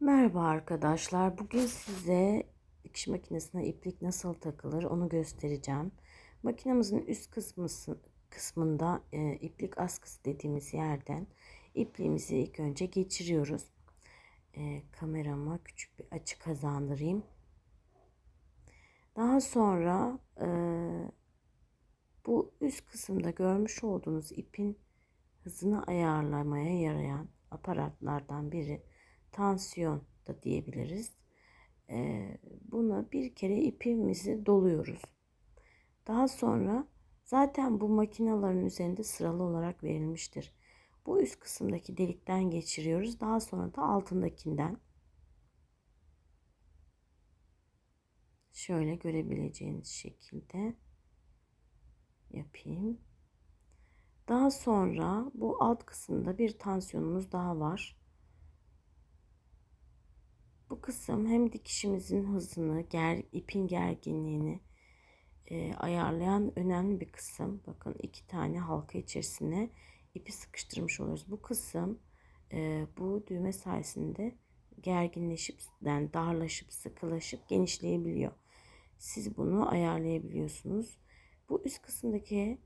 Merhaba arkadaşlar. Bugün size dikiş makinesine iplik nasıl takılır onu göstereceğim. Makinemizin üst kısmısı, kısmında e, iplik askısı dediğimiz yerden ipliğimizi ilk önce geçiriyoruz. E, kamerama küçük bir açı kazandırayım. Daha sonra e, bu üst kısımda görmüş olduğunuz ipin hızını ayarlamaya yarayan aparatlardan biri tansiyon da diyebiliriz. Ee, buna bir kere ipimizi doluyoruz. Daha sonra zaten bu makinelerin üzerinde sıralı olarak verilmiştir. Bu üst kısımdaki delikten geçiriyoruz. Daha sonra da altındakinden şöyle görebileceğiniz şekilde yapayım. Daha sonra bu alt kısımda bir tansiyonumuz daha var. Kısım hem dikişimizin hızını, ger, ipin gerginliğini e, ayarlayan önemli bir kısım. Bakın iki tane halka içerisine ipi sıkıştırmış oluyoruz. Bu kısım e, bu düğme sayesinde gerginleşip, yani darlaşıp, sıkılaşıp genişleyebiliyor. Siz bunu ayarlayabiliyorsunuz. Bu üst kısımdaki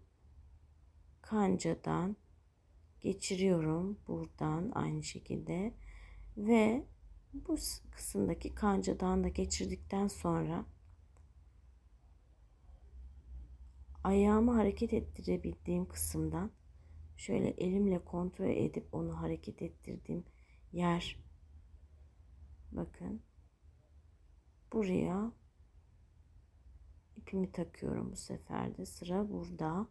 kancadan geçiriyorum buradan aynı şekilde ve bu kısımdaki kancadan da geçirdikten sonra ayağımı hareket ettirebildiğim kısımdan şöyle elimle kontrol edip onu hareket ettirdiğim yer bakın buraya ipimi takıyorum bu sefer de sıra burada.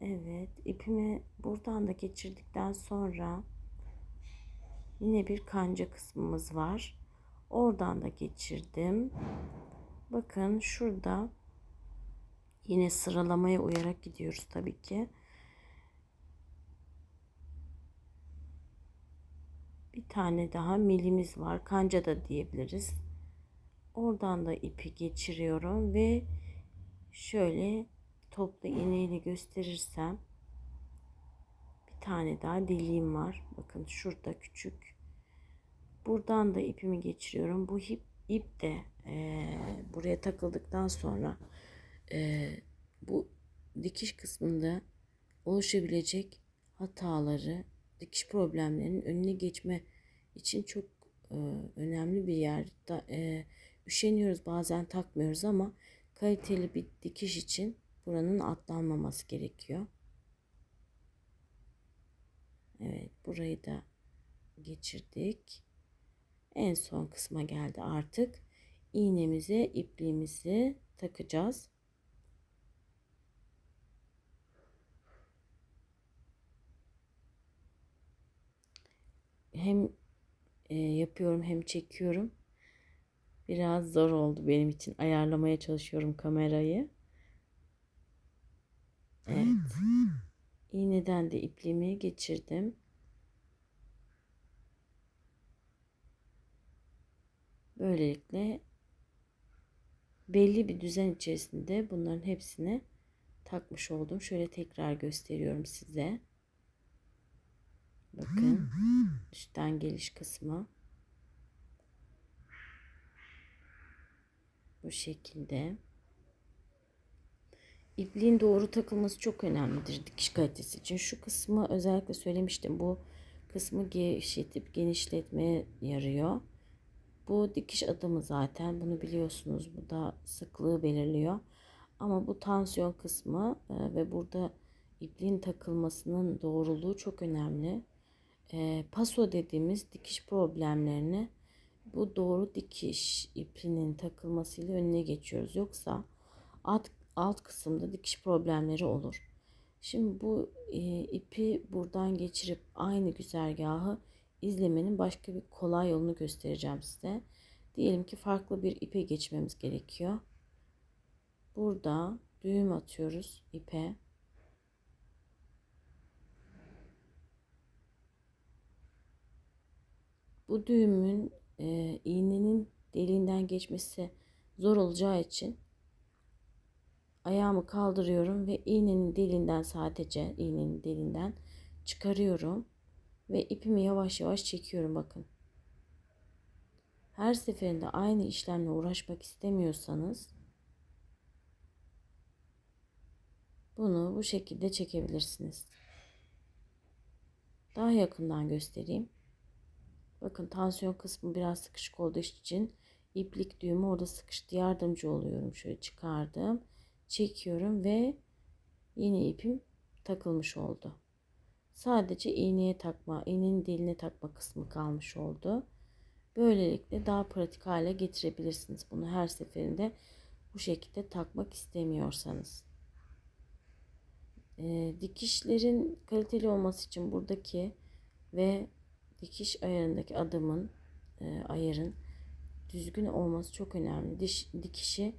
Evet ipimi buradan da geçirdikten sonra Yine bir kanca kısmımız var. Oradan da geçirdim. Bakın şurada yine sıralamaya uyarak gidiyoruz tabii ki. Bir tane daha milimiz var. Kanca da diyebiliriz. Oradan da ipi geçiriyorum ve şöyle toplu iğneyle gösterirsem bir tane daha deliğim var. Bakın şurada küçük Buradan da ipimi geçiriyorum. Bu ip, ip de e, buraya takıldıktan sonra e, bu dikiş kısmında oluşabilecek hataları, dikiş problemlerinin önüne geçme için çok e, önemli bir yer. Da, e, üşeniyoruz bazen takmıyoruz ama kaliteli bir dikiş için buranın atlanmaması gerekiyor. Evet burayı da geçirdik en son kısma geldi artık. iğnemize ipliğimizi takacağız. Hem e, yapıyorum hem çekiyorum. Biraz zor oldu benim için. Ayarlamaya çalışıyorum kamerayı. Evet. İğneden de ipliğimi geçirdim. Böylelikle belli bir düzen içerisinde bunların hepsini takmış oldum. Şöyle tekrar gösteriyorum size. Bakın üstten geliş kısmı. Bu şekilde. İpliğin doğru takılması çok önemlidir dikiş kalitesi için. Şu kısmı özellikle söylemiştim. Bu kısmı gevşetip genişletmeye yarıyor. Bu dikiş adımı zaten bunu biliyorsunuz. Bu da sıklığı belirliyor. Ama bu tansiyon kısmı e, ve burada ipliğin takılmasının doğruluğu çok önemli. E, paso dediğimiz dikiş problemlerini bu doğru dikiş ipinin takılmasıyla önüne geçiyoruz. Yoksa alt, alt kısımda dikiş problemleri olur. Şimdi bu e, ipi buradan geçirip aynı güzergahı izlemenin başka bir kolay yolunu göstereceğim size. Diyelim ki farklı bir ipe geçmemiz gerekiyor. Burada düğüm atıyoruz ipe. Bu düğümün e, iğnenin deliğinden geçmesi zor olacağı için ayağımı kaldırıyorum ve iğnenin deliğinden sadece iğnenin deliğinden çıkarıyorum Ve ipimi yavaş yavaş çekiyorum bakın. Her seferinde aynı işlemle uğraşmak istemiyorsanız bunu bu şekilde çekebilirsiniz. Daha yakından göstereyim. Bakın tansiyon kısmı biraz sıkışık olduğu için iplik düğümü orada sıkıştı. Yardımcı oluyorum. Şöyle çıkardım. Çekiyorum ve yeni ipim takılmış oldu. Sadece iğneye takma, iğnenin diline takma kısmı kalmış oldu. Böylelikle daha pratik hale getirebilirsiniz. Bunu her seferinde bu şekilde takmak istemiyorsanız. E, dikişlerin kaliteli olması için buradaki ve dikiş ayarındaki adımın e, ayarın düzgün olması çok önemli. Diş, dikişi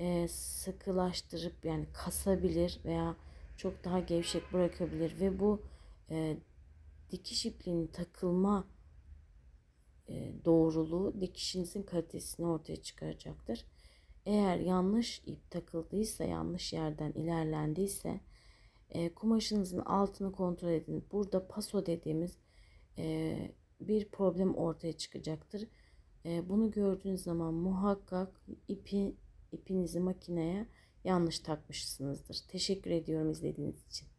e, sıkılaştırıp yani kasabilir veya çok daha gevşek bırakabilir ve bu e, dikiş ipliğinin takılma e, doğruluğu dikişinizin kalitesini ortaya çıkaracaktır. Eğer yanlış ip takıldıysa, yanlış yerden ilerlendiyse e, kumaşınızın altını kontrol edin. Burada paso dediğimiz e, bir problem ortaya çıkacaktır. E, bunu gördüğünüz zaman muhakkak ipi ipinizi makineye yanlış takmışsınızdır. Teşekkür ediyorum izlediğiniz için.